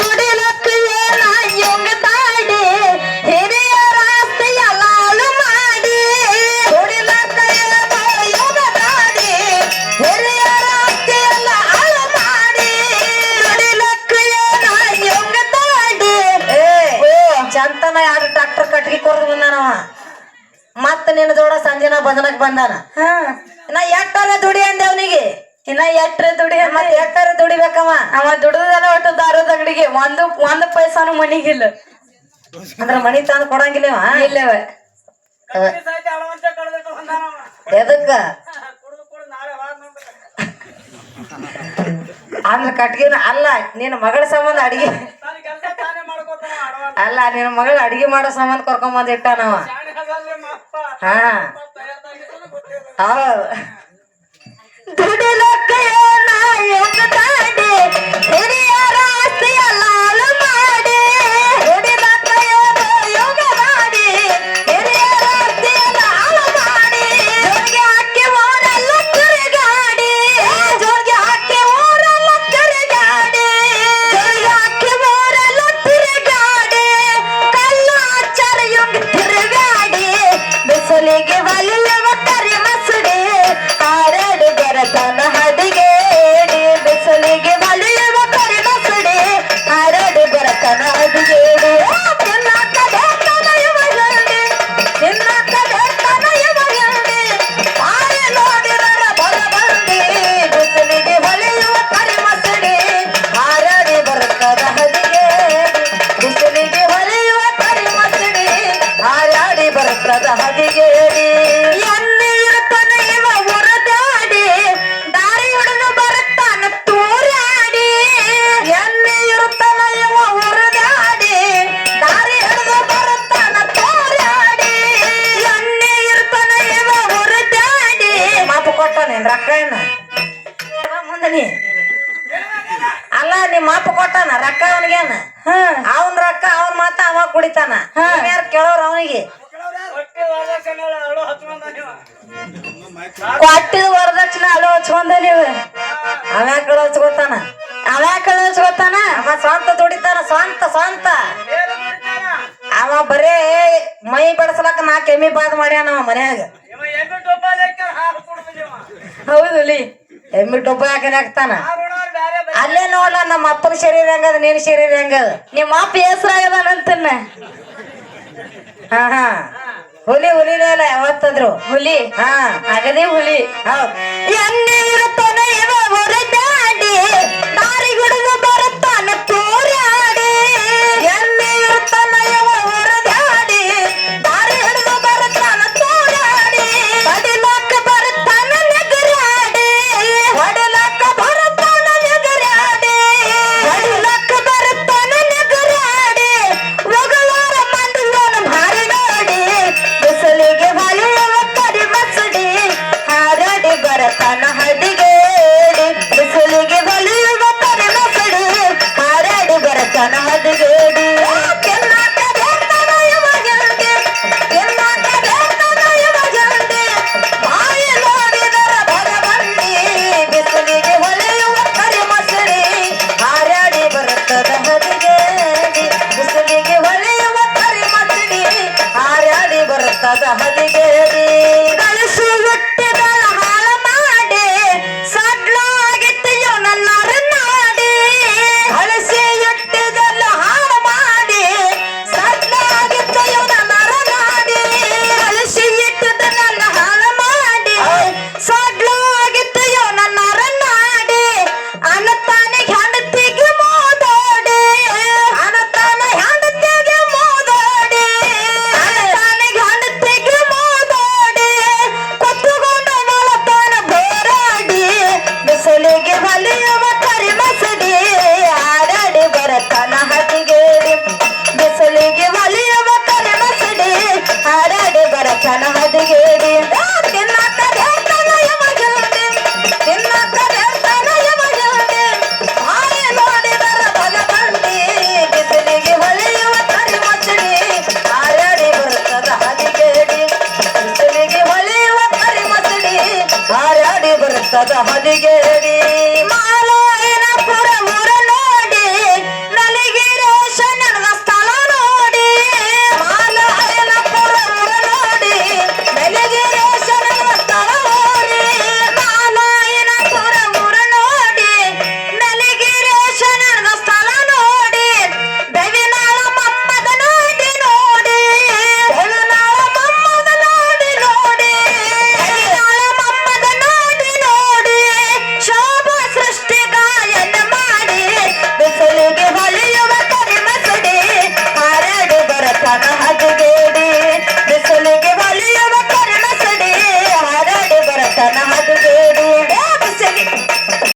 ದುಡಿಲಕ್ಕ ತಾಡಿ ಮಾಡಿ ದುಡಿಲಕ್ಕ ತಾಡಿ ಹಾಳು ಮಾಡಿ ದುಡಿಲಕ್ಕ ಚಂತನ ಕಟ್ಗಿ ಕೊರ್ದು ಬಂದಾನವ ಮತ್ತ ನಿನ್ನ ಜೋಡ ಸಂಜೆನ ಭಜನಕ್ ಬಂದಾನ? ನಾ ಎಟ್ಟರೆ ದುಡಿ ಅಂದೆ ಅವನಿಗೆ? ಇನ್ನ ಎಟ್ರ ದುಡಿ ಮತ್ತೆ ಎಟ್ಟರೆ ದುಡಿಬೇಕವ? ಅವ ದುಡ್ದಲ್ಲ ಒಟ್ಟು ದಾರದ ಅಂಗಡಿಗೆ ಒಂದು ಒಂದು ಪೈಸಾನು ಮನಿಗಿಲ್ಲ ಅಂದ್ರ ಮನಿ ತಂದು ಕೊಡಂಗಿಲ್ಲ? ಇಲ್ಲವ. ಅವ. ಎದಕ್ಕ? ಅಂದ್ರ ಕಟ್ಗಿನ ಅಲ್ಲ ನಿನ್ನ ಮಗಳ ಸಂಬಂಧ ಅಡಿಗೆ. ಅಲ್ಲ ನಿನ್ನ ಮಗಳ ಅಡಿಗೆ ಮಾಡೋ ಸಂಬಂಧ ಕರ್ಕೊಂಡ್ ಬಂದ್ ಇಟ್ಟಾನವ ಹಾ. ಹೌದು ದುಡಿಲಕ್ಕ ರೊಕ್ಕ ಏನ ನೀ. ಅಲ್ಲ ನಿಮ್ಮ ಅಪ್ಪ ಕೊಟ್ಟಾನ ರೊಕ್ಕ ಅವನಿಗೇನ? ಅವನ್ ರೊಕ್ಕ ಅವನ್ ಮಾತ ಅವ ಕುಡಿತಾನ? ಯಾರು ಕೇಳೋರು ಅವನಿಗೆ? ಕೊಟ್ಟಿದ ವರದಕ್ಷಿಣೆ ಅಲ್ಲೋ ಹಚ್ಕೊಂಡ ನೀವು. ಅವ ಯಾಕೆ ಹಚ್ಕೋತಾನ? ಅವ ಯಾಕೆ ಹಚ್ಕೊತಾನ? ಅವ ಸ್ವಂತ ದುಡಿತಾನ ಸ್ವಂತ ಸ್ವಂತ. ಅವ ಬರೇ ಮೈ ಬಡಸ್ಲಕ್ಕ ನಾ ಕೆಮ್ಮಿ ಬಾದ್ ಮಾಡ್ಯಾನ ಅವ ಮನ್ಯಾಗ. ಹೌದು ಲೀ. ಎಮ್ಮಿ ಟೊಬ್ಬ ಯಾಕೆ ಹಾಕ್ತಾನ. ಅಲ್ಲೇ ನೋಡ ನಮ್ಮ ಅಪ್ಪನ ಶರೀರ ಹೆಂಗದ ನಿನ್ ಶರೀರ ಹೆಂಗದ? ನಿಮ್ಮ ಅಪ್ಪ ಹೆಸರಾಗದಾನಂತನ್ನ ಹಾ ಹಾ. ಹುಲಿ ಹುಲಿನೇ ಅಲ್ಲ ಯಾವತ್ತಂದ್ರು. ಹುಲಿ. ಹಾ ಆಗದೇ ಹುಲಿ. ಹೌದು. ಎಣ್ಣೆ நல்லது ಹಾರಾಡಿ ಬರುತ್ತದ ಹಲಿಗೆ